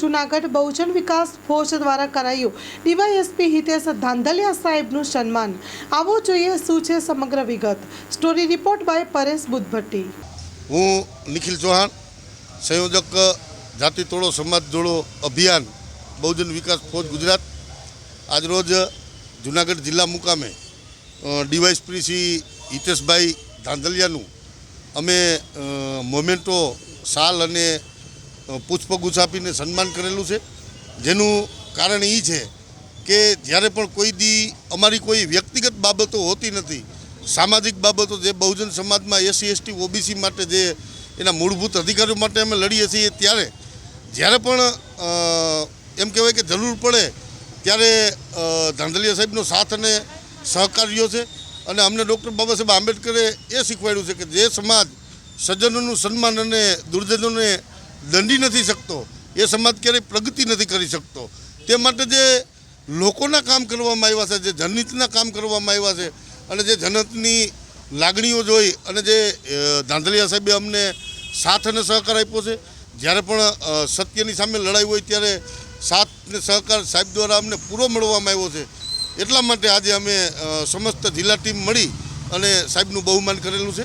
જૂનાગઢ બહુજન વિકાસ force દ્વારા કરાયું. DYSP Hitesh Dhandhaliya સાહેબનું સન્માન. આવો જોઈએ શું છે સમગ્ર વિગત. Story report by Paresh Buddhabhatti. હું નિખિલ ચૌહાણ, સંયોજક જાતિ તોડો સમાજ જોડો અભિયાન, બહુજન વિકાસ ફોજ ગુજરાત. આજરોજ જુનાગઢ જિલ્લા મુકામે ડીવાયએસપી શ્રી હિતેશભાઈ ધાંધલિયાનું અમે મોમેન્ટો શાલ અને પુષ્પગુચ્છ આપીને સન્માન કરેલું છે. જેનું કારણ એ છે કે જ્યારે પણ કોઈ દી અમારી કોઈ વ્યક્તિગત બાબતો હોતી નથી, સામાજિક બાબતો જે બહુજન સમાજમાં એસસી, એસટી, ઓબીસી માટે જે એના મૂળભૂત અધિકારો માટે અમે લડીએ છીએ ત્યારે, જ્યારે પણ એમ કહેવાય કે જરૂર પડે ત્યારે ધાંધલિયા સાહેબનો સાથ અને સહકાર રહ્યો છે. અને અમને ડૉક્ટર બાબા સાહેબ આંબેડકરે એ શીખવાડ્યું છે કે જે સમાજ સજ્જનોનું સન્માન અને દુર્જનોને દંડી નથી શકતો. એ સમાજ ક્યારેય પ્રગતિ નથી કરી શકતો. તે માટે જે લોકોના કામ કરવામાં આવ્યા છે, જે જનહિતના કામ કરવામાં આવ્યા છે, અને જે જનહિતની લાગણીઓ જોઈ અને જે ધાંધલિયા સાહેબે અમને સાથ અને સહકાર આપ્યો છે. જ્યારે પણ સત્યની સામે લડાઈ હોય ત્યારે સાથ ને સહકાર સાહેબ દ્વારા અમને પૂરો મળવામાં આવ્યો છે. એટલા માટે આજે અમે સમસ્ત જિલ્લા ટીમ મળી અને સાહેબનું બહુમાન કરેલું છે.